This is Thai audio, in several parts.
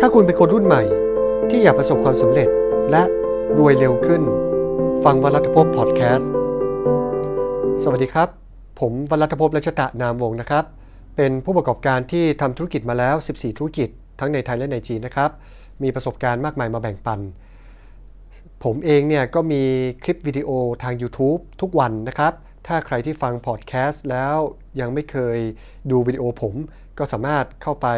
ถ้าคุณเป็นคนรุ่นใหม่ ที่อยากประสบความสำเร็จและรวยเร็วขึ้น ฟังวรัตภพพอดแคสต์ สวัสดีครับ ผมวรัตภพรัชตะนามวงศ์นะครับ เป็นผู้ประกอบการที่ทำธุรกิจมาแล้ว 14 ธุรกิจ ทั้งในไทยและในจีนนะครับ มีประสบการณ์มากมายมาแบ่งปัน ผมเองเนี่ยก็มีคลิปวิดีโอทาง YouTube ทุกวันนะครับ ถ้าใครที่ฟังพอดแคสต์แล้วยังไม่เคยดูวิดีโอผมก็สามารถเข้าไป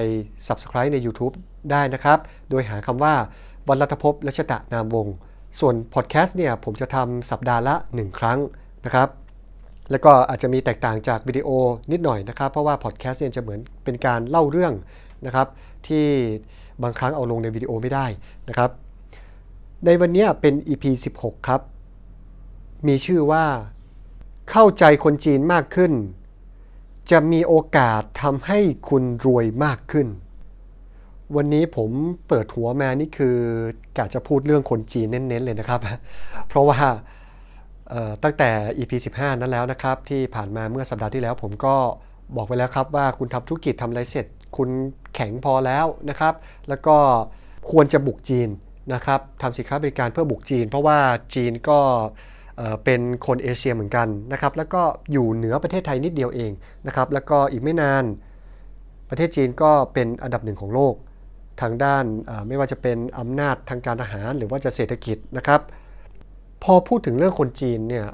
Subscribe ใน YouTube ได้นะครับ โดยหาคำว่าวันรัตภพรัชตะนามวงศ์ส่วนพอดแคสต์เนี่ยผมจะทำสัปดาห์ละ 1 ครั้งนะครับ แล้วก็อาจจะมีแตกต่างจากวิดีโอนิดหน่อยนะครับ เพราะว่าพอดแคสต์เนี่ยจะเหมือนเป็นการเล่าเรื่องนะครับ ที่บางครั้งเอาลงในวิดีโอไม่ได้นะครับ ในวันนี้เป็น EP 16 ครับ มีชื่อว่าเข้าใจคนจีนมากขึ้น จะมีโอกาสทำให้คุณรวยมากขึ้น วันนี้ผมเปิดหัวมานี่คือกะจะพูดเรื่องคนจีนเน้นๆเลยนะครับ เพราะว่าตั้งแต่ EP 15 นั้นแล้วนะครับ ที่ผ่านมาเมื่อสัปดาห์ที่แล้ว ผมก็บอกไปแล้วครับว่าคุณทำธุรกิจทำอะไรเสร็จ คุณแข็งพอแล้วนะครับ แล้วก็ควรจะบุกจีนนะครับทำสินค้าบริการเพื่อบุกจีน เพราะว่าจีนก็เป็นคนเอเชียเหมือนกันนะครับ แล้วก็อยู่เหนือประเทศไทยนิดเดียวเองนะครับ แล้วก็อีกไม่นานประเทศจีนก็เป็นอันดับหนึ่งของโลก ทางด้านไม่ว่าจะเป็นอำนาจทางการทหารหรือว่าจะเศรษฐกิจนะครับ พอพูดถึงเรื่องคนจีนเนี่ย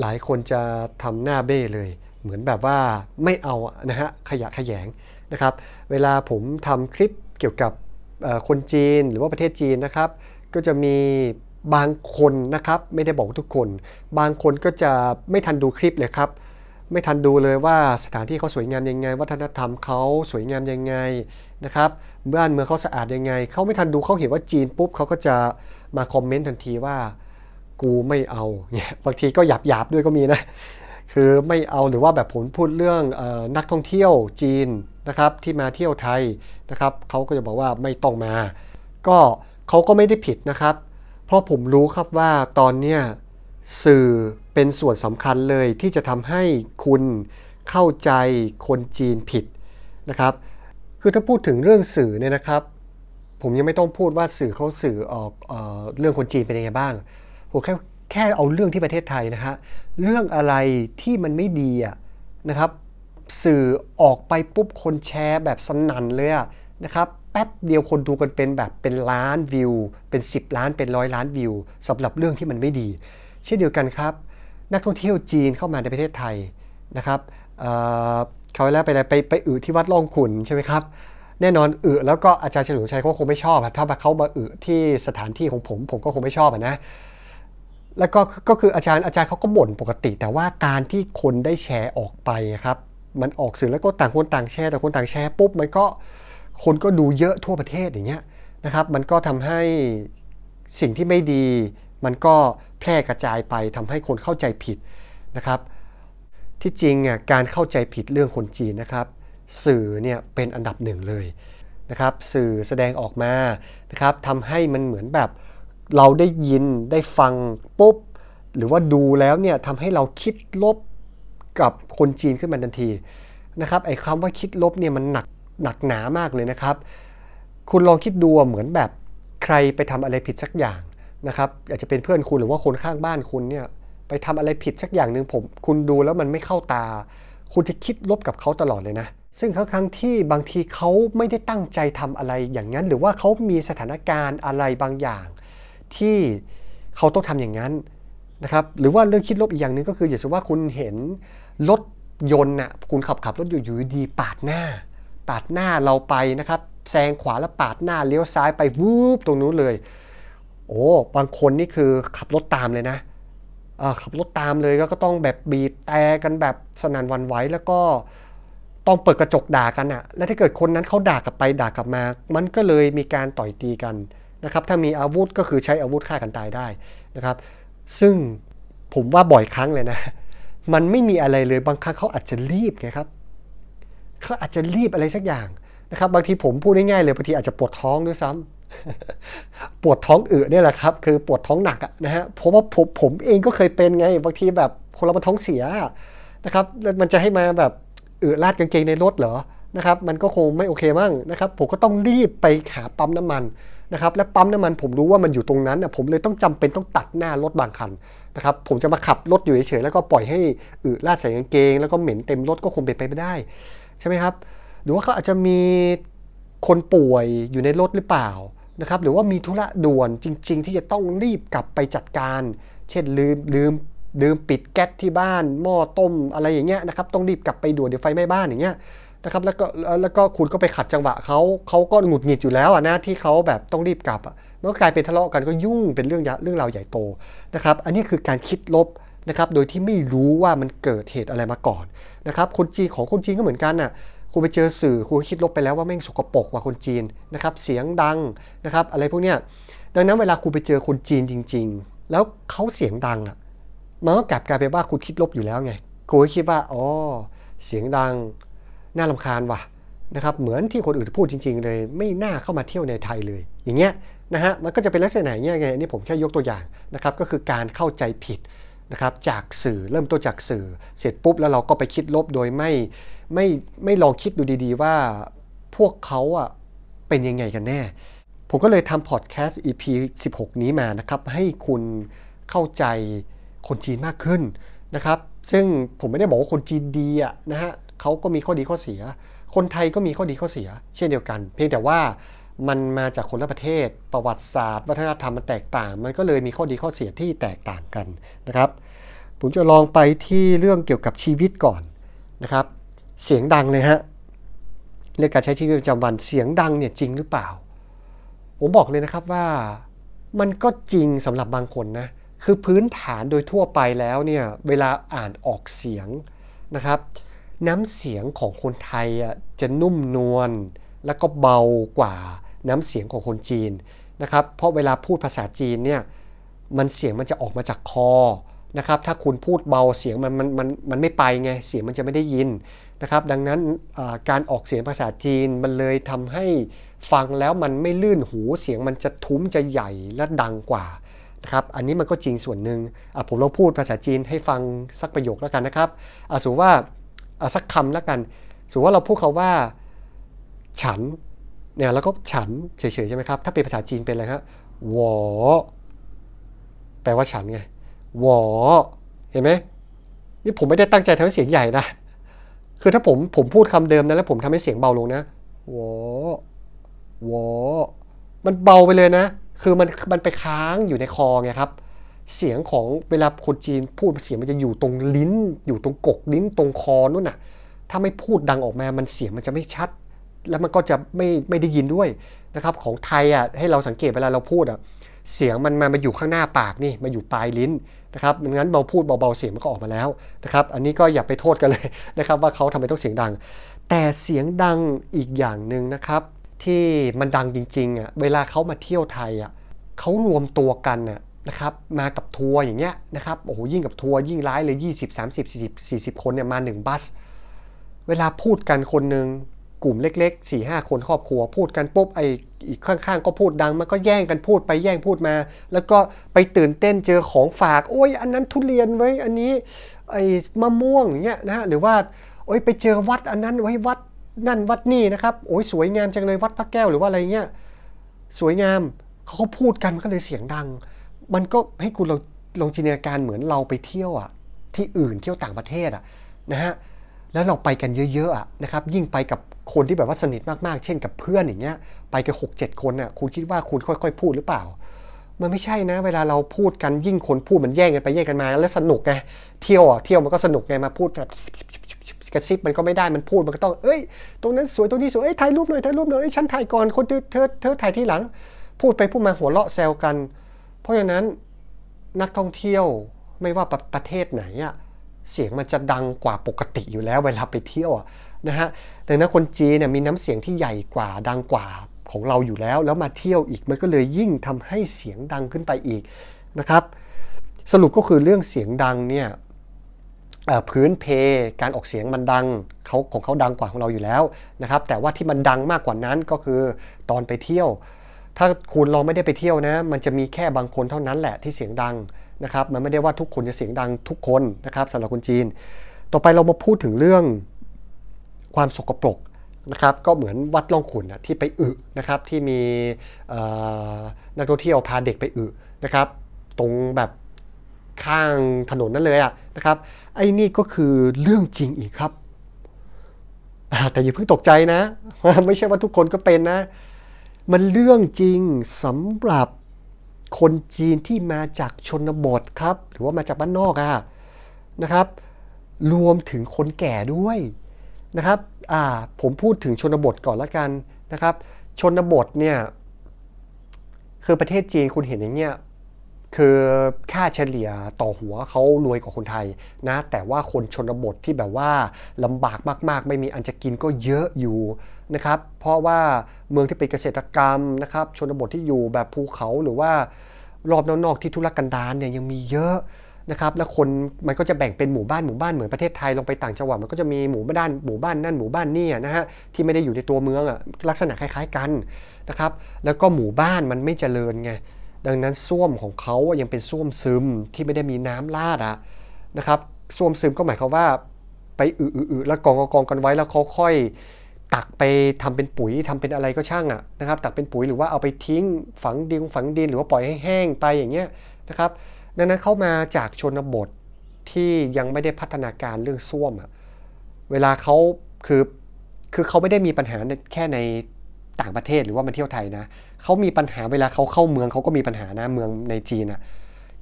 หลายคนจะทำหน้าเบ้เลย เหมือนแบบว่าไม่เอาอะนะฮะขยะแขยงนะครับ เวลาผมทำคลิปเกี่ยวกับคนจีนหรือว่าประเทศจีนนะครับ ก็จะมีบางคนนะครับไม่ได้บอกทุกคน บางคนก็จะไม่ทันดูคลิปเลยครับไม่ทันดูเลยว่าสถานที่เขาสวยงามยังไง วัฒนธรรมเขาสวยงามยังไงนะครับ บ้านเมืองเขาสะอาดยังไง เขาไม่ทันดูเขาเห็นว่าจีนปุ๊บเขาก็จะมาคอมเมนต์ทันทีว่า กูไม่เอาเนี่ยบางทีก็หยาบหยาบด้วยก็มีนะ คือไม่เอาหรือว่าแบบผมพูดเรื่องออนักท่องเที่ยวจีนนะครับที่มาเที่ยวไทยนะครับเขาก็จะบอกว่าไม่ต้องมา ก็เขาก็ไม่ได้ผิดนะครับ เพราะผมรู้ครับว่าตอนเนี้ยสื่อเป็นส่วนสำคัญเลยที่จะทำให้คุณเข้าใจคนจีนผิดนะครับ คือถ้าพูดถึงเรื่องสื่อเนี่ยนะครับ ผมยังไม่ต้องพูดว่าสื่อเขาสื่อออกเออเรื่องคนจีนเป็นยังไงบ้างผมแค่แค่เอาเรื่องที่ประเทศไทยนะฮะเรื่องอะไรที่มันไม่ดีอะนะครับ สื่อออกไปปุ๊บคนแชร์แบบสนั่นเลยอะนะครับแป๊บเดียวคนดูกันเป็นแบบเป็นล้านวิว เป็น 10 ล้านเป็นร้อยล้านวิวสำหรับเรื่องที่มันไม่ดี เช่นเดียวกันครับ นักท่องเที่ยวจีนเข้ามาในประเทศไทยนะครับ เอ่อเขาแล้วไปอะไรไปไปอึที่วัดล่องขุนใช่ไหมครับ แน่นอนอึแล้วก็อาจารย์เฉลิมชัยเขาคงไม่ชอบอะถ้าเขามาอึที่สถานที่ของผมผมก็คงไม่ชอบอะนะแล้วก็ก็คืออาจารย์อาจารย์เขาก็บ่นปกติ แต่ว่าการที่คนได้แชร์ออกไปครับ มันออกสื่อแล้วก็ต่างคนต่างแชร์แต่คนต่างแชร์ปุ๊บมันก็คนก็ดูเยอะทั่วประเทศอย่างเงี้ยนะครับ มันก็ทำให้สิ่งที่ไม่ดี มันก็แพร่กระจายไปทำให้คนเข้าใจผิดนะครับ ที่จริงอะการเข้าใจผิดเรื่องคนจีนนะครับ สื่อเนี่ยเป็นอันดับหนึ่งเลยนะครับ สื่อแสดงออกมานะครับทำให้มันเหมือนแบบเราได้ยินได้ฟังปุ๊บ หรือว่าดูแล้วเนี่ยทำให้เราคิดลบกับคนจีนขึ้นมาทันทีนะครับไอ้คำว่าคิดลบเนี่ยมันหนักหนักหนามากเลยนะครับ คุณลองคิดดูเหมือนแบบใครไปทำอะไรผิดสักอย่างนะครับอาจจะเป็นเพื่อนคุณหรือว่าคนข้างบ้านคุณเนี่ย ไปทำอะไรผิดสักอย่างหนึ่งผม คุณดูแล้วมันไม่เข้าตา คุณจะคิดลบกับเขาตลอดเลยนะ ซึ่งทั้งที่บางทีเขาไม่ได้ตั้งใจทำอะไรอย่างนั้น หรือว่าเขามีสถานการณ์อะไรบางอย่าง ที่เขาต้องทำอย่างนั้นนะครับ หรือว่าเรื่องคิดลบอีกอย่างหนึ่งก็คืออย่างเช่นว่าคุณเห็นรถยนต์น่ะคุณขับขับรถอยู่อยู่ดีปาดหน้า ปาดหน้าเราไปนะครับแซงขวาแล้วปาดหน้าเลี้ยวซ้ายไปวูบตรงนู้นเลย โอ้บางคนนี่คือขับรถตามเลยนะ ขับรถตามเลยก็ต้องแบบบีบแต่กันแบบสนั่นวันไหวแล้วก็ต้องเปิดกระจกด่ากันอะแล้วถ้าเกิดคนนั้นเขาด่ากลับไปด่ากลับมา มันก็เลยมีการต่อยตีกันนะครับ ถ้ามีอาวุธก็คือใช้อาวุธฆ่ากันตายได้นะครับ ซึ่งผมว่าบ่อยครั้งเลยนะ มันไม่มีอะไรเลยบางครั้งเขาอาจจะรีบไงครับเขาอาจจะรีบอะไรสักอย่างนะครับ บางทีผมพูดง่ายๆเลยบางทีอาจจะปวดท้องด้วยซ้ำ ปวดท้องอืดเนี่ยแหละครับ คือปวดท้องหนักนะฮะเพราะว่าผมผมเองก็เคยเป็นไง บางทีแบบคนเรามันท้องเสียนะครับแล้วมันจะให้มาแบบอืดลาดกางเกงในรถเหรอนะครับ มันก็คงไม่โอเคมั้งนะครับ ผมก็ต้องรีบไปหาปั๊มน้ำมันนะครับ และปั๊มน้ำมันผมรู้ว่ามันอยู่ตรงนั้นนะผมเลยต้องจำเป็นต้องตัดหน้ารถบางคันนะครับ ผมจะมาขับรถอยู่เฉยๆแล้วก็ปล่อยให้อึลาดใส่กางเกง แล้วก็เหม็นเต็มรถก็คงเป็นไปไม่ได้ ใช่ไหมครับ หรือว่าเขาอาจจะมีคนป่วยอยู่ในรถหรือเปล่า นะครับหรือว่ามีธุระด่วนจริง ๆ ที่จะต้องรีบกลับไปจัดการ เช่นลืมลืมลืมปิดแก๊สที่บ้านหม้อต้มอะไรอย่างเงี้ยนะครับต้องรีบกลับไปด่วนเดี๋ยวไฟไหม้บ้านอย่างเงี้ยนะครับแล้วก็แล้วก็คุณก็ไปขัดจังหวะเขาเขาก็หงุดหงิดอยู่แล้วอะนะที่เขาแบบต้องรีบกลับอะมันก็กลายเป็นทะเลาะกันก็ยุ่งเป็นเรื่องเรื่องราวใหญ่โตนะครับอันนี้คือการคิดลบนะครับโดยที่ไม่รู้ว่ามันเกิดเหตุอะไรมาก่อนนะครับคนจีนของคนจีนก็เหมือนกันน่ะ คุณไปเจอสื่อคุณคิดลบไปแล้วว่าแม่งสกปรกกว่าคนจีนนะครับเสียงดังนะครับอะไรพวกเนี้ยดังนั้นเวลาคุณไปเจอคนจีนจริง ๆ แล้วเขาเสียงดังอะมันก็กลับกลายเป็นว่าคุณคิดลบอยู่แล้วไงคุณก็คิดว่าอ๋อเสียงดังน่าลำคาญว่ะนะครับเหมือนที่คนอื่นพูดจริง ๆ เลย ไม่น่าเข้ามาเที่ยวในไทยเลย อย่างเงี้ยนะฮะมันก็จะเป็นลักษณะอย่างเงี้ยไงนี่ผมแค่ยกตัวอย่างนะครับก็คือการเข้าใจผิด นะครับจากสื่อเริ่มต้นจากสื่อ เสร็จปุ๊บแล้วเราก็ไปคิดลบโดยไม่ไม่ไม่ลองคิดดูดีๆว่าพวกเขาอะเป็นยังไงกันแน่ ผมก็เลยทำพอดแคสต์ EP 16 นี้มานะครับให้คุณเข้าใจคนจีนมากขึ้นนะครับซึ่งผมไม่ได้บอกว่าคนจีนดีอะนะฮะเขาก็มีข้อดีข้อเสีย คนไทยก็มีข้อดีข้อเสีย เช่นเดียวกัน เพียงแต่ว่า มันมาจากคนละประเทศประวัติศาสตร์ วัฒนธรรมมันแตกต่าง มันก็เลยมีข้อดีข้อเสียที่แตกต่างกันนะครับ ผมจะลองไปที่เรื่องเกี่ยวกับชีวิตก่อนนะครับ เสียงดังเลยฮะเรื่องการใช้ชีวิตประจำวันเสียงดังเนี่ยจริงหรือเปล่า ผมบอกเลยนะครับว่ามันก็จริงสำหรับบางคนนะคือพื้นฐานโดยทั่วไปแล้วเนี่ยเวลาอ่านออกเสียงนะครับ น้ำเสียงของคนไทยอะจะนุ่มนวลแล้วก็เบากว่า น้ำเสียงของคนจีนนะครับ เพราะเวลาพูดภาษาจีนเนี่ยมันเสียงมันจะออกมาจากคอนะครับ ถ้าคุณพูดเบาเสียงมันมันมันมันไม่ไปไงเสียงมันจะไม่ได้ยินนะครับ ดังนั้นการออกเสียงภาษาจีนมันเลยทำให้ฟังแล้วมันไม่ลื่นหูเสียงมันจะทุ้มจะใหญ่และดังกว่านะครับ อันนี้มันก็จริงส่วนหนึ่งผมลองพูดภาษาจีนให้ฟังสักประโยคแล้วกันนะครับสมมติว่าสักคำแล้วกันสมมติว่าเราพูดคาว่า ฉัน เนี่ยแล้วก็ฉันเฉยๆใช่ไหมครับ ถ้าเป็นภาษาจีนเป็นอะไรครับหวอแปลว่าฉันไงหวอเห็นไหมนี่ผมไม่ได้ตั้งใจทำให้เสียงใหญ่นะ คือถ้าผมผมพูดคำเดิมนะแล้วผมทำให้เสียงเบาลงนะหวอหวอมันเบาไปเลยนะ คือมันมันไปค้างอยู่ในคอไงครับ เสียงของเวลาคนจีนพูดเสียงมันจะอยู่ตรงลิ้น อยู่ตรงกกลิ้นตรงคอนู่นน่ะ ถ้าไม่พูดดังออกมา มันเสียงมันจะไม่ชัด แล้วมันก็จะไม่ไม่ได้ยินด้วยนะครับของไทยอะให้เราสังเกตเวลาเราพูดอะเสียงมันมามาอยู่ข้างหน้าปากนี่มาอยู่ปลายลิ้นนะครับดังนั้นเราพูดเบาๆเสียงมันก็ออกมาแล้วนะครับอันนี้ก็อย่าไปโทษกันเลยนะครับว่าเขาทำไมต้องเสียงดัง แต่เสียงดังอีกอย่างหนึ่งนะครับ ที่มันดังจริงๆอะเวลาเขามาเที่ยวไทยอะเขารวมตัวกันน่ะนะครับมากับทัวร์อย่างเงี้ยนะครับโอ้โหยิ่งกับทัวร์ยิ่งร้ายเลย 20 30 40 40 คนเนี่ยมา 1 บัส เวลาพูดกันคนหนึ่ง กลุ่มเล็กๆ4ี่ห้าคนครอบครัวพูดกันปุ๊บไออีกข้างๆ ก็พูดดัง มันก็แย่งกันพูดไปแย่งพูดมา แล้วก็ไปตื่นเต้นเจอของฝาก โอ้ย อันนั้นทุเรียนไว้อันนี้ไอ้มะม่วงอย่างเงี้ยนะหรือว่าโอ้ยไปเจอวัดอันนั้นไว้วัดนั่นวัดนี่นะครับโอ้ยสวยงามจังเลยวัดพระแก้วหรือว่าอะไรเงี้ยสวยงามเขาก็พูดกันก็เลยเสียงดัง มันก็ให้คุณลองลองจินตนาการเหมือนเราไปเที่ยวอะที่อื่นเที่ยวต่างประเทศอะนะฮะ แล้วเราไปกันเยอะๆนะครับยิ่งไปกับคนที่แบบว่าสนิทมากๆ เช่นกับเพื่อนอย่างเงี้ยไปกันหกเจ็ดคนน่ะคุณคิดว่าคุณค่อยๆ พูดหรือเปล่า มันไม่ใช่นะ เวลาเราพูดกันยิ่งคนพูดมันแย่งกันไปแย่งกันมา แล้วสนุกไงเที่ยวอะเที่ยวมันก็สนุกไงมาพูดแบบกระซิบมันก็ไม่ได้มันพูดมันก็ต้องเอ้ย ตรงนั้นสวยตรงนี้สวยเอ้ยถ่ายรูปหน่อยถ่ายรูปหน่อยเอ้ยฉันถ่ายก่อนคนเธอเธอเธอถ่ายที่หลัง พูดไปพูดมาหัวเราะแซวกัน เพราะฉะนั้นนักท่องเที่ยวไม่ว่าประประเทศไหนอะ เสียงมันจะดังกว่าปกติอยู่แล้วเวลาไปเที่ยวนะฮะแต่นั้นคนจีนเนี่ยมีน้ำเสียงที่ใหญ่กว่าดังกว่าของเราอยู่แล้ว แล้วมาเที่ยวอีกมันก็เลยยิ่งทำให้เสียงดังขึ้นไปอีกนะครับ สรุปก็คือเรื่องเสียงดังเนี่ยพื้นเพการออกเสียงมันดังเขาของเขาดังกว่าของเราอยู่แล้วนะครับ แต่ว่าที่มันดังมากกว่านั้นก็คือตอนไปเที่ยว ถ้าคุณลองไม่ได้ไปเที่ยวนะ มันจะมีแค่บางคนเท่านั้นแหละที่เสียงดัง นะครับมันไม่ได้ว่าทุกคนจะเสียงดังทุกคนนะครับสำหรับคนจีน ต่อไปเรามาพูดถึงเรื่องความสกปรกนะครับก็เหมือนวัดล่องขุนนะที่ไปอึนะครับที่มีนักท่องเที่ยวพาเด็กไปอึนะครับ ตรงแบบข้างถนนนั่นเลยอะนะครับไอ้นี่ก็คือเรื่องจริงอีกครับ แต่อย่าเพิ่งตกใจนะ ไม่ใช่ว่าทุกคนก็เป็นนะ มันเรื่องจริงสำหรับ คนจีนที่มาจากชนบทครับ หรือว่ามาจากบ้านนอกอะนะครับ รวมถึงคนแก่ด้วยนะครับอ่าผมพูดถึงชนบทก่อนละกันนะครับ ชนบทเนี่ยคือประเทศจีนคุณเห็นอย่างเงี้ย คือค่าเฉลี่ยต่อหัวเขารวยกว่าคนไทยนะ แต่ว่าคนชนบทที่แบบว่าลำบากมากๆ ไม่มีอันจะกินก็เยอะอยู่นะครับ เพราะว่าเมืองที่เป็นเกษตรกรรมนะครับ ชนบทที่อยู่แบบภูเขาหรือว่ารอบนอกๆที่ทุรกันดารเนี่ยยังมีเยอะนะครับ แล้วคนมันก็จะแบ่งเป็นหมู่บ้านหมู่บ้านเหมือนประเทศไทยลงไปต่างจังหวัดมันก็จะมีหมู่บ้านหมู่บ้านนั่นหมู่บ้านนี่นะฮะที่ไม่ได้อยู่ในตัวเมืองอะลักษณะคล้าย ๆกันนะครับ แล้วก็หมู่บ้านมันไม่เจริญไง ดังนั้นส้วมของเขาอะยังเป็นส้วมซึมที่ไม่ได้มีน้ำลาดอะนะครับส้วมซึมก็หมายความว่าไปอึๆๆแล้วกองกองกันไว้แล้วเขาค่อยตักไปทำเป็นปุ๋ยทำเป็นอะไรก็ช่างอะนะครับตักเป็นปุ๋ยหรือว่าเอาไปทิ้งฝังดินฝังดินหรือว่าปล่อยให้แห้งไปอย่างเงี้ยนะครับดังนั้นเข้ามาจากชนบทที่ยังไม่ได้พัฒนาการเรื่องส้วมอะเวลาเขาคือคือเขาไม่ได้มีปัญหาแค่ใน ต่างประเทศหรือว่ามาเที่ยวไทยนะเขามีปัญหาเวลาเขาเข้าเมืองเขาก็มีปัญหานะเมืองในจีนอะ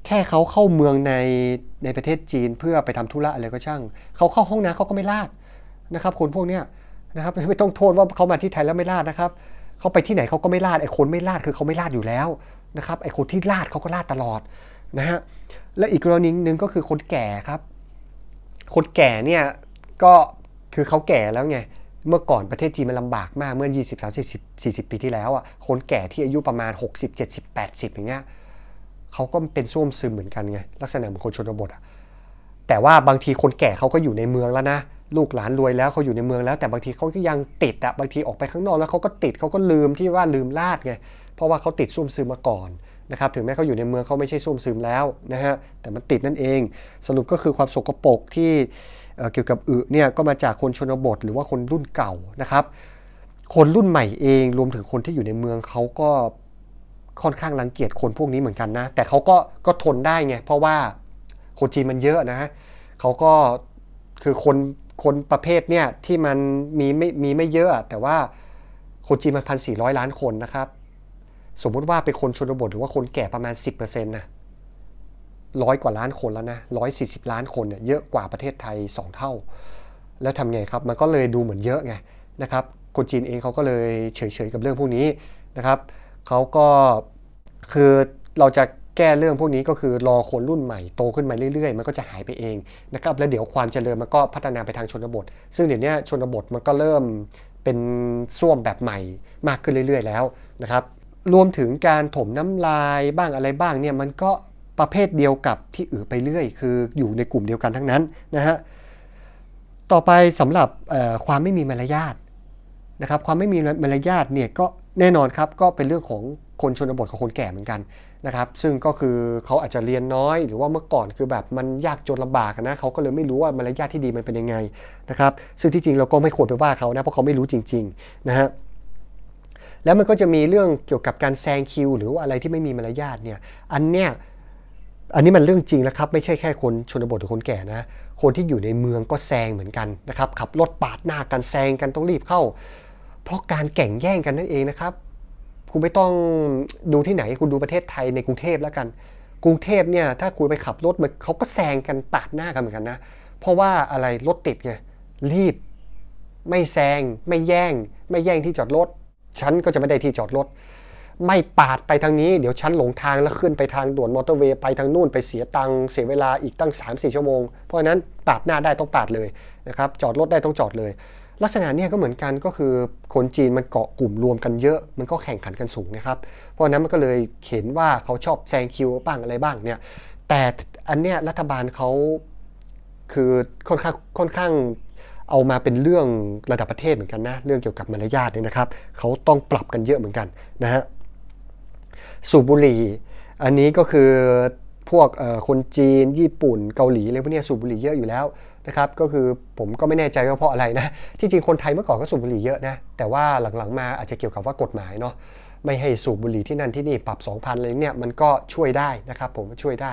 แค่เขาเข้าเมืองในในประเทศจีนเพื่อไปทำธุระอะไรก็ช่างเขาเข้าห้องน้ำเขาก็ไม่ลาดนะครับ คนพวกเนี้ยนะครับไม่ต้องโทษว่าเขามาที่ไทยแล้วไม่ลาดนะครับเขาไปที่ไหนเขาก็ไม่ลาดไอ้คนไม่ลาดคือเขาไม่ลาดอยู่แล้วนะครับไอ้คนที่ลาดเขาก็ลาดตลอดนะฮะและอีกกรณีหนึ่งก็คือคนแก่ครับ คนแก่เนี่ยก็คือเขาแก่แล้วไง เมื่อก่อนประเทศจีนมันลำบากมากเมื่อ 20 30 40 ปีที่แล้วอะคนแก่ที่อายุประมาณ 60 70 80 อย่างเงี้ยเขาก็เป็นส้วมซึมเหมือนกันไงลักษณะเหมือนคนชนบทอะแต่ว่าบางทีคนแก่เขาก็อยู่ในเมืองแล้วนะลูกหลานรวยแล้วเขาอยู่ในเมืองแล้ว แต่บางทีเขาก็ยังติดอะบางทีออกไปข้างนอกแล้วเขาก็ติดเขาก็ลืมที่ว่าลืมลาดไงเพราะว่าเขาติดส้วมซึมมาก่อนนะครับถึงแม้เขาอยู่ในเมืองเขาไม่ใช่ส้วมซึมแล้วนะฮะแต่มันติดนั่นเอง สรุปก็คือความสกปรกที่ เเกี่ยวกับอึเนี่ยก็มาจากคนชนบทหรือว่าคนรุ่นเก่านะครับ คนรุ่นใหม่เองรวมถึงคนที่อยู่ในเมืองเขาก็ค่อนข้างรังเกียจคนพวกนี้เหมือนกันนะ แต่เขาก็ก็ทนได้ไงเพราะว่าคนจีนมันเยอะนะเขาก็คือคนคนประเภทเนี่ยที่มันมีไม่มีไม่เยอะอะแต่ว่าคนจีนมันพันสี่ร้อยล้านคนนะครับ สมมุติว่าเป็นคนชนบทหรือว่าคนแก่ประมาณ 10%นะ ร้อยกว่าล้านคนแล้วนะร้อยสี่สิบล้านคนเนี่ยเยอะกว่าประเทศไทย 2 เท่า แล้วทำไงครับ มันก็เลยดูเหมือนเยอะไงนะครับ คนจีนเองเขาก็เลยเฉยๆกับเรื่องพวกนี้นะครับเขาก็คือเราจะแก้เรื่องพวกนี้ก็คือรอคนรุ่นใหม่โตขึ้นมาเรื่อยๆ มันก็จะหายไปเองนะครับแล้วเดี๋ยวความเจริญมันก็พัฒนาไปทางชนบท ซึ่งเดี๋ยวนี้ชนบทมันก็เริ่มเป็นส้วมแบบใหม่มากขึ้นเรื่อยๆ แล้วนะครับรวมถึงการถมน้ำลายบ้างอะไรบ้างเนี่ยมันก็ ประเภทเดียวกับที่อื่ไปเรื่อย คืออยู่ในกลุ่มเดียวกันทั้งนั้นนะฮะต่อไปสำหรับความไม่มีมารยาทนะครับความไม่มีมารยาทเนี่ยก็แน่นอนครับก็เป็นเรื่องของคนชนบทกับคนแก่เหมือนกันนะครับซึ่งก็คือเขาอาจจะเรียนน้อย หรือว่าเมื่อก่อนคือแบบมันยากจนลำบากนะเขาก็เลยไม่รู้ว่ามารยาทที่ดีมันเป็นยังไงนะครับซึ่งที่จริงเราก็ไม่ควรไปว่าเขานะเพราะเขาไม่รู้จริงๆนะฮะแล้วมันก็จะมีเรื่องเกี่ยวกับการแซงคิว หรือว่าอะไรที่ไม่มีมารยาทเนี่ยอันเนี้ย อันนี้มันเรื่องจริงแล้วครับ ไม่ใช่แค่คนชนบทหรือคนแก่นะ คนที่อยู่ในเมืองก็แซงเหมือนกันนะครับ ขับรถปาดหน้ากันแซงกันต้องรีบเข้า เพราะการแข่งแย่งกันนั่นเองนะครับ คุณไม่ต้องดูที่ไหนคุณดูประเทศไทยในกรุงเทพแล้วกัน กรุงเทพเนี่ยถ้าคุณไปขับรถมันเขาก็แซงกันปาดหน้ากันเหมือนกันนะ เพราะว่าอะไรรถติดไงรีบ ไม่แซงไม่แย่ง ไม่แย่งที่จอดรถฉันก็จะไม่ได้ที่จอดรถ ไม่ปาดไปทางนี้ เดี๋ยวฉันหลงทางแล้วขึ้นไปทางด่วนมอเตอร์เวย์ไปทางนู่นไปเสียตังเสียเวลาอีกตั้ง 3-4 ชั่วโมง เพราะฉะนั้นปาดหน้าได้ต้องปาดเลยนะครับจอดรถได้ต้องจอดเลย ลักษณะเนี้ก็เหมือนกันก็คือคนจีนมันเกาะกลุ่มรวมกันเยอะ มันก็แข่งขันกันสูงนะครับเพราะฉะนั้นมันก็เลยเห็นว่าเขาชอบแซงคิวบ้างอะไรบ้างเนี่ยแต่อันเนี้ยรัฐบาลเขาคือค่อนข้างค่อนข้างเอามาเป็นเรื่องระดับประเทศเหมือนกันนะ เรื่องเกี่ยวกับมารยาทเนี่ยนะครับ เขาต้องปรับกันเยอะเหมือนกันนะฮะ สูบบุหรี่ อันนี้ก็คือพวกคนจีนญี่ปุ่นเกาหลีอะไรพวกนี้สูบบุหรี่เยอะอยู่แล้วนะครับก็คือผมก็ไม่แน่ใจว่าเพราะอะไรนะที่จริงคนไทยเมื่อก่อนก็สูบบุหรี่เยอะนะแต่ว่าหลังๆมาอาจจะเกี่ยวกับว่ากฎหมายเนาะไม่ให้สูบบุหรี่ที่นั่นที่นี่ปรับ 2,000อะไรเนี่ยมันก็ช่วยได้นะครับผมช่วยได้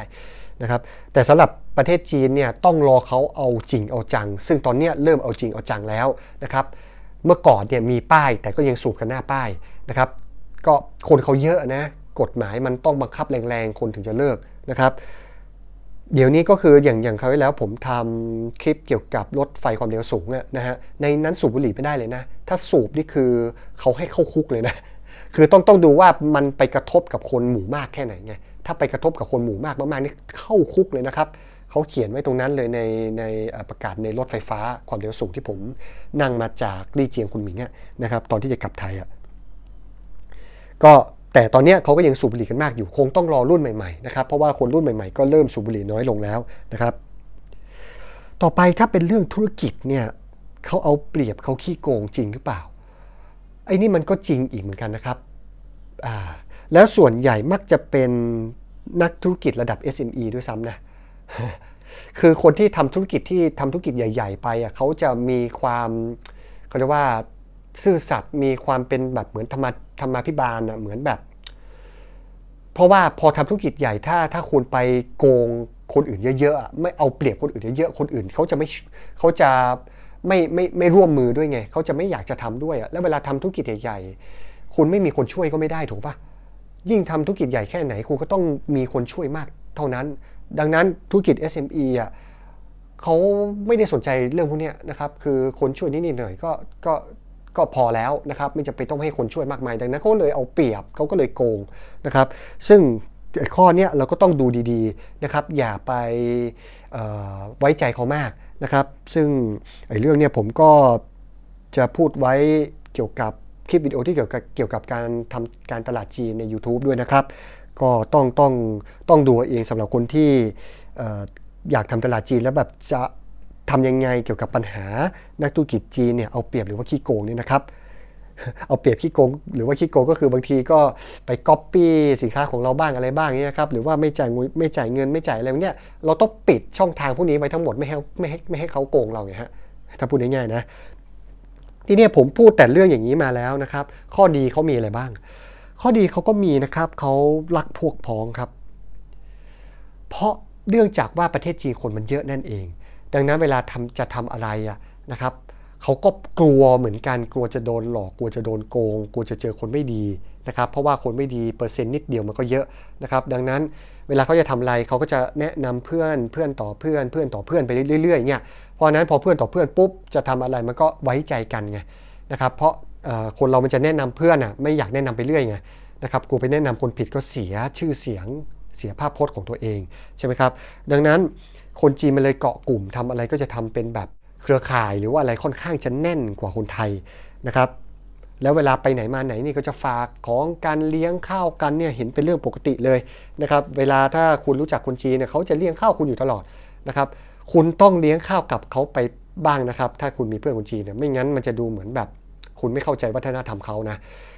นะครับแต่สำหรับประเทศจีนเนี่ยต้องรอเขาเอาจริงเอาจัง ซึ่งตอนเนี้ยเริ่มเอาจริงเอาจังแล้วนะครับเมื่อก่อนเนี่ยมีป้ายแต่ก็ยังสูบกันหน้าป้ายนะครับก็คนเขาเยอะนะ กฎหมายมันต้องบังคับแรงๆ คนถึงจะเลิกนะครับ เดี๋ยวนี้ก็คืออย่างอย่างคราวที่แล้วผมทำคลิปเกี่ยวกับรถไฟความเร็วสูงนะฮะในนั้นสูบบุหรี่ไม่ได้เลยนะ ถ้าสูบนี่คือเขาให้เข้าคุกเลยนะคือต้องต้องดูว่ามันไปกระทบกับคนหมู่มากแค่ไหนไงถ้าไปกระทบกับคนหมู่มากมากๆนี่เข้าคุกเลยนะครับเขาเขียนไว้ตรงนั้นเลยในในประกาศในรถไฟฟ้าความเร็วสูงที่ผมนั่งมาจากลี่เจียงคุณหมิงนะครับตอนที่จะกลับไทยอะก็ แต่ตอนนี้เขาก็ยังสูบบุหรี่กันมากอยู่คงต้องรอรุ่นใหม่ๆนะครับเพราะว่าคนรุ่นใหม่ๆ ก็เริ่มสูบบุหรี่น้อยลงแล้วนะครับ ต่อไปถ้าเป็นเรื่องธุรกิจเนี่ยเขาเอาเปรียบเขาขี้โกงจริงหรือเปล่าไอ้นี่มันก็จริงอีกเหมือนกันนะครับอ่าแล้วส่วนใหญ่มักจะเป็นนักธุรกิจระดับ SME ด้วยซ้ำนะคือคนที่ทำธุรกิจที่ทำธุรกิจใหญ่ ๆ ไปอะเขาจะมีความเขาเรียกว่า ซื่อสัตย์มีความเป็นแบบเหมือนธรรมะธรรมาภิบาลอะเหมือนแบบ เพราะว่าพอทำธุรกิจใหญ่ถ้าถ้าคุณไปโกงคนอื่นเยอะๆไม่เอาเปรียบคนอื่นเยอะๆคนอื่นเขาจะไม่เขาจะไม่ไม่ไม่ร่วมมือด้วยไงเขาจะไม่อยากจะทำด้วยอะแล้วเวลาทำธุรกิจใหญ่ๆคุณไม่มีคนช่วยก็ไม่ได้ถูกปะยิ่งทำธุรกิจใหญ่แค่ไหนคุณก็ต้องมีคนช่วยมากเท่านั้น ดังนั้นธุรกิจ SME อะเขาไม่ได้สนใจเรื่องพวกนี้นะครับ คือคนช่วยนิดๆหน่อยก็ก็ ก็พอแล้วนะครับไม่จำเป็นต้องให้คนช่วยมากมายดังนั้นเขาเลยเอาเปรียบเขาก็เลยโกงนะครับ ซึ่งข้อเนี้ยเราก็ต้องดูดีๆนะครับ อย่าไปไว้ใจเขามากนะครับ ซึ่งไอ้เรื่องเนี้ยผมก็จะพูดไว้เกี่ยวกับคลิปวิดีโอที่เกี่ยวกับเกี่ยวกับการทำการตลาดจีนใน YouTube ด้วยนะครับ ก็ต้องต้องต้องดูเองสำหรับคนที่เอ่ออยากทำตลาดจีนแล้วแบบจะ ทำยังไงเกี่ยวกับปัญหานักธุรกิจจีนเนี่ยเอาเปรียบหรือว่าขี้โกงเนี่ยนะครับเอาเปรียบขี้โกงหรือว่าขี้โกงก็คือบางทีก็ไปก๊อปปี้สินค้าของเราบ้างอะไรบ้างเนี่ยนะครับหรือว่าไม่จ่ายเงินไม่จ่ายเงินไม่จ่ายอะไรพวกเนี่ยเราต้องปิดช่องทางพวกนี้ไว้ทั้งหมดไม่ให้ไม่ให้ไม่ให้เขาโกงเราไงฮะถ้าพูดง่ายๆนะทีนี้ผมพูดแต่เรื่องอย่างนี้มาแล้วนะครับ ข้อดีเขามีอะไรบ้าง ข้อดีเขาก็มีนะครับเขารักพวกพ้องครับ เพราะเนื่องจากว่าประเทศจีนคนมันเยอะนั่นเอง ดังนั้นเวลาทำจะทำอะไรอะนะครับเขาก็กลัวเหมือนกันกลัวจะโดนหลอกกลัวจะโดนโกงกลัวจะเจอคนไม่ดีนะครับเพราะว่าคนไม่ดีเปอร์เซ็นต์นิดเดียวมันก็เยอะนะครับดังนั้นเวลาเขาจะทำอะไรเขาก็จะแนะนำเพื่อนเพื่อนต่อเพื่อนเพื่อนต่อเพื่อนไปเรื่อยๆเนี่ยเพราะนั้นพอเพื่อนต่อเพื่อนปุ๊บจะทำอะไรมันก็ไว้ใจกันไงนะครับเพราะคนเรามันจะแนะนำเพื่อนอะไม่อยากแนะนำไปเรื่อยไงนะครับกูไปแนะนำคนผิดก็เสียชื่อเสียงเสียภาพพจน์ของตัวเองใช่ไหมครับดังนั้น คนจีนมันเลยเกาะกลุ่มทำอะไรก็จะทำเป็นแบบเครือข่ายหรือว่าอะไรค่อนข้างจะแน่นกว่าคนไทยนะครับ แล้วเวลาไปไหนมาไหนนี่ก็จะฝากของการเลี้ยงข้าวกันเนี่ยเห็นเป็นเรื่องปกติเลยนะครับ เวลาถ้าคุณรู้จักคนจีนเนี่ยเขาจะเลี้ยงข้าวคุณอยู่ตลอดนะครับ คุณต้องเลี้ยงข้าวกับเขาไปบ้างนะครับ ถ้าคุณมีเพื่อนคนจีนเนี่ยไม่งั้นมันจะดูเหมือนแบบ คุณไม่เข้าใจวัฒนธรรมเขานะ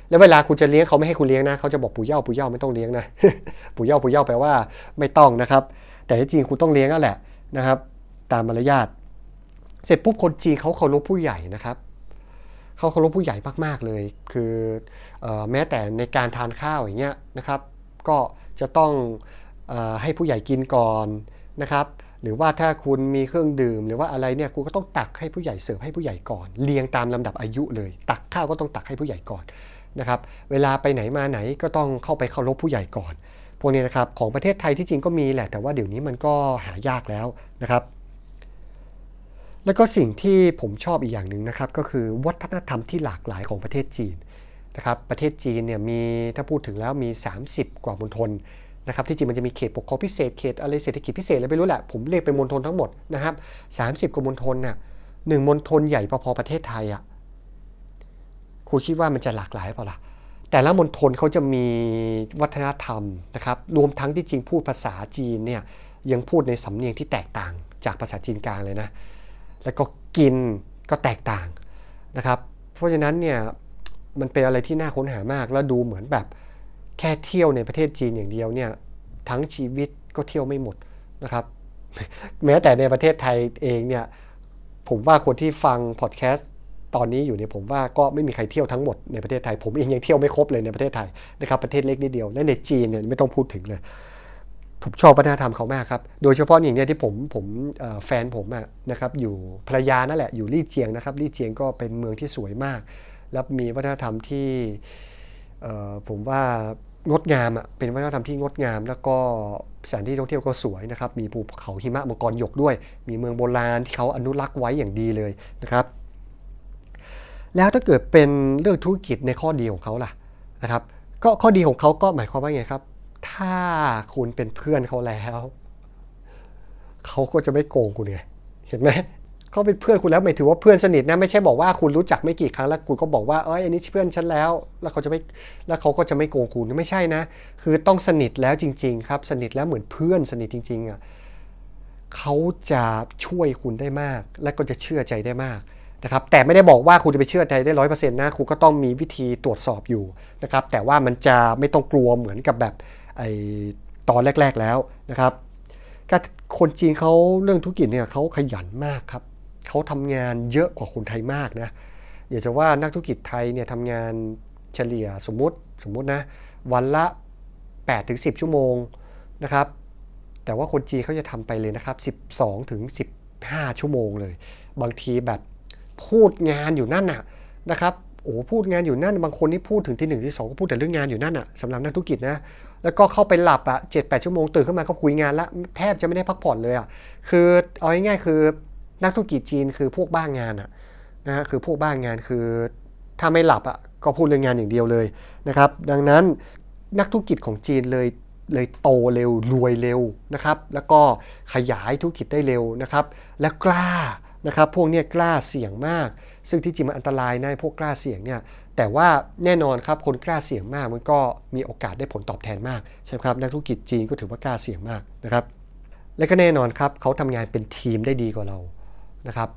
แล้วเวลาคุณจะเลี้ยงเขาไม่ให้คุณเลี้ยงนะเขาจะบอกปู่เย่าปู่เย่าไม่ต้องเลี้ยงนะปู่เย่าปู่เย่าแปลว่าไม่ต้องนะครับ แต่ที่จริงคุณต้องเลี้ยงนั่นแหละนะครับ ตามมารยาทเสร็จปุ๊บคนจีนเขาเคารพผู้ใหญ่นะครับเขาเคารพผู้ใหญ่มากๆเลย คือออแม้แต่ในการทานข้าวอย่างเงี้ยนะครับ ก็จะต้องออให้ผู้ใหญ่กินก่อนนะครับหรือว่าถ้าคุณมีเครื่องดื่ม หรือว่าอะไรเนี่ยคุณก็ต้องตักให้ผู้ใหญ่เสิร์ฟให้ผู้ใหญ่ก่อนเรียงตามลำดับอายุเลย ตักข้าวก็ต้องตักให้ผู้ใหญ่ก่อนนะครับ เวลาไปไหนมาไหนก็ต้องเข้าไปเคารพผู้ใหญ่ก่อน วกนี้นะครับของประเทศไทยที่จริงก็มีแหละ แต่ว่าเดี๋ยวนี้มันก็หายากแล้วนะครับ แล้วก็สิ่งที่ผมชอบอีกอย่างหนึ่งนะครับ ก็คือวัฒนธรรมที่หลากหลายของประเทศจีนนะครับประเทศจีนเนี่ยมีถ้าพูดถึงแล้วมี 30 กว่ามณฑลนะครับที่จริงมันจะมีเขตปกครองพิเศษเขตอะไรเศรษฐกิจพิเศษอะไรไม่รู้แหละผมเรียกเป็นมณฑลทั้งหมดนะครับ 30 กว่ามณฑลน่ะหนึ่งมณฑลใหญ่พอๆประเทศไทยอะคุณคิดว่ามันจะหลากหลายเปล่าล่ะ แต่ละมณฑลเขาจะมีวัฒนธรรมนะครับรวมทั้งที่จริงพูดภาษาจีนเนี่ยยังพูดในสำเนียงที่แตกต่างจากภาษาจีนกลางเลยนะแล้วก็กินก็แตกต่างนะครับ เพราะฉะนั้นเนี่ยมันเป็นอะไรที่น่าค้นหามากแล้วดูเหมือนแบบแค่เที่ยวในประเทศจีนอย่างเดียวเนี่ยทั้งชีวิตก็เที่ยวไม่หมดนะครับ แม้แต่ในประเทศไทยเองเนี่ยผมว่าคนที่ฟังพอดแคสต์ ตอนนี้อยู่เนี่ยผมว่าก็ไม่มีใครเที่ยวทั้งหมดในประเทศไทย ผมเองยังเที่ยวไม่ครบเลยในประเทศไทยนะครับประเทศเล็กนิดเดียวและในจีนเนี่ยไม่ต้องพูดถึงเลย ผมชอบวัฒนธรรมเขามากครับ โดยเฉพาะอย่างเนี้ยที่ผมผมแฟนผมอะนะครับอยู่ภรรยานั่นแหละอยู่ลี่เจียงนะครับลี่เจียงก็เป็นเมืองที่สวยมาก แล้วมีวัฒนธรรมที่ผมว่างดงามอะเป็นวัฒนธรรมที่งดงาม แล้วก็สถานที่ท่องเที่ยวก็สวยนะครับ มีภูเขาหิมะมังกรหยกด้วย มีเมืองโบราณที่เขาอนุรักษ์ไว้อย่างดีเลยนะครับ แล้วถ้าเกิดเป็นเรื่องธุรกิจในข้อดีของเขาล่ะนะครับ ก็ข้อดีของเขาก็หมายความว่าไงครับ ถ้าคุณเป็นเพื่อนเขาแล้วเขาก็จะไม่โกงคุณไงเห็นไหมเขาเป็นเพื่อนคุณแล้วหมายถึงว่าเพื่อนสนิทนะไม่ใช่บอกว่าคุณรู้จักไม่กี่ครั้งแล้วคุณก็บอกว่าเอ้ยอันนี้เพื่อนฉันแล้ว แล้วเขาจะไม่แล้วเขาก็จะไม่โกงคุณไม่ใช่นะ คือต้องสนิทแล้วจริง ๆ ครับ สนิทแล้วเหมือนเพื่อนสนิทจริง ๆอะเขาจะช่วยคุณได้มาก และก็จะเชื่อใจได้มาก นะครับแต่ไม่ได้บอกว่าคุณจะไปเชื่อใจได้ร้อยเปอร์เซ็นต์นะคุณก็ต้องมีวิธีตรวจสอบอยู่นะครับแต่ว่ามันจะไม่ต้องกลัวเหมือนกับแบบไอตอนแรก ๆแล้วนะครับก็คนจีนเขาเรื่องธุรกิจเนี่ยเขาขยันมากครับเขาทำงานเยอะกว่าคนไทยมากนะอยากจะว่านักธุรกิจไทยเนี่ยทำงานเฉลี่ยสมมติสมมตินะวันละ8ถึง10 ชั่วโมงนะครับแต่ว่าคนจีนเขาจะทำไปเลยนะครับ 12ถึง15 ชั่วโมงเลย บางทีแบบ พูดงานอยู่นั่นน่ะนะครับโอ้พูดงานอยู่นั่นบางคนนี่พูดถึงที่หนึ่งที่สองก็พูดแต่เรื่องงานอยู่นั่นน่ะสำหรับนักธุรกิจนะแล้วก็เข้าไปหลับอะเจ็ดแปดชั่วโมงตื่นขึ้นมาก็คุยงานละแทบจะไม่ได้พักผ่อนเลยอะคือเอาง่ายๆคือนักธุรกิจจีนคือพวกบ้างงานอะนะฮะคือพวกบ้างงานคือถ้าไม่หลับอะก็พูดเรื่องงานอย่างเดียวเลยนะครับ ดังนั้นนักธุรกิจของจีนเลยเลยโตเร็วรวยเร็วนะครับ แล้วก็ขยายธุรกิจได้เร็วนะครับ และกล้า นะครับพวกนี้กล้าเสี่ยงมาก ซึ่งที่จริงมันอันตรายนะพวกกล้าเสี่ยงเนี่ยแต่ว่าแน่นอนครับคนกล้าเสี่ยงมากมันก็มีโอกาสได้ผลตอบแทนมากใช่ไหมครับนักธุรกิจจีนก็ถือว่ากล้าเสี่ยงมากนะครับ และก็แน่นอนครับเขาทำงานเป็นทีมได้ดีกว่าเรานะครับ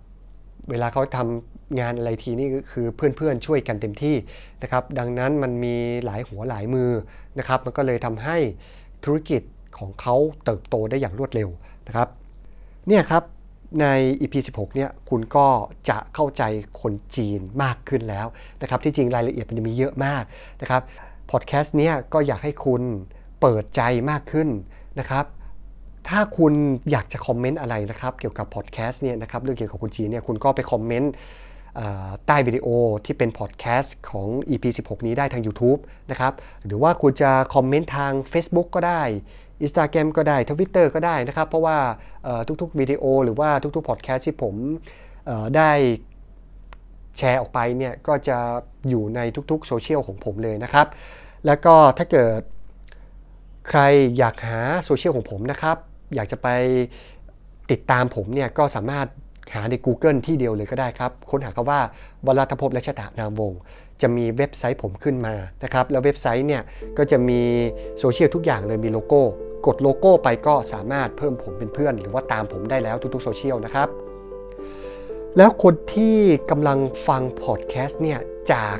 เวลาเขาทำงานอะไรทีนี่คือเพื่อนๆช่วยกันเต็มที่นะครับ ดังนั้นมันมีหลายหัวหลายมือนะครับ มันก็เลยทำให้ธุรกิจของเขาเติบโตได้อย่างรวดเร็วนะครับ เนี่ยครับ ใน EP 16 เนี่ยคุณก็จะเข้าใจคนจีนมากขึ้นแล้วนะครับที่จริงรายละเอียดมันจะมีเยอะมากนะครับพอดแคสต์เนี้ยก็อยากให้คุณเปิดใจมากขึ้นนะครับถ้าคุณอยากจะคอมเมนต์อะไรนะครับเกี่ยวกับพอดแคสต์เนี่ยนะครับเรื่องเกี่ยวกับคนจีนเนี่ยคุณก็ไปคอมเมนต์ใต้วิดีโอที่เป็นพอดแคสต์ของ EP 16 นี้ได้ทาง YouTube นะครับหรือว่าคุณจะคอมเมนต์ทาง Facebook ก็ได้ Instagram ก็ได้ Twitter ก็ได้นะครับ เพราะว่าทุกๆวิดีโอหรือว่าทุกๆพอดแคสต์ที่ผมได้แชร์ออกไปเนี่ยก็จะอยู่ในทุกๆโซเชียลของผมเลยนะครับ แล้วก็ถ้าเกิดใครอยากหาโซเชียลของผมนะครับ อยากจะไปติดตามผมเนี่ยก็สามารถหาใน Google ที่เดียวเลยก็ได้ครับ ค้นหาคำว่าวรัตภพและชะตานามวงศ์จะมีเว็บไซต์ผมขึ้นมานะครับ แล้วเว็บไซต์เนี่ยก็จะมีโซเชียลทุกอย่างเลยมีโลโก้ กดโลโก้ไปก็สามารถเพิ่มผมเป็นเพื่อน หรือว่าตามผมได้แล้วทุกๆโซเชียลนะครับ แล้วคนที่กำลังฟังพอดแคสต์เนี่ยจาก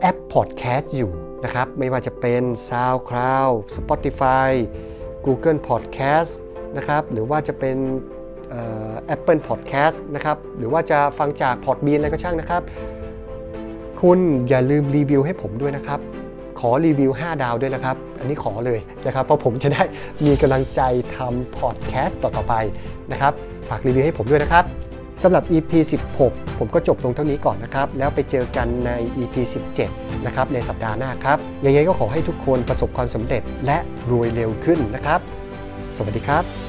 แอปพอดแคสต์อยู่นะครับ ไม่ว่าจะเป็น SoundCloud Spotify Google Podcast นะครับหรือว่าจะเป็นเอ่อ Apple Podcast นะครับหรือว่าจะฟังจาก Podbean อะไรก็ช่างนะครับ คุณอย่าลืมรีวิวให้ผมด้วยนะครับ ขอรีวิว 5 ดาวด้วยนะครับ อันนี้ขอเลยนะครับ เพราะผมจะได้มีกำลังใจทำพอดแคสต์ต่อๆไปนะครับ ฝากรีวิวให้ผมด้วยนะครับสำหรับ EP 16 ผมก็จบลงเท่านี้ก่อนนะครับ แล้วไปเจอกันใน EP 17 นะครับ ในสัปดาห์หน้าครับ ยังไงก็ขอให้ทุกคนประสบความสำเร็จและรวยเร็วขึ้นนะครับ สวัสดีครับ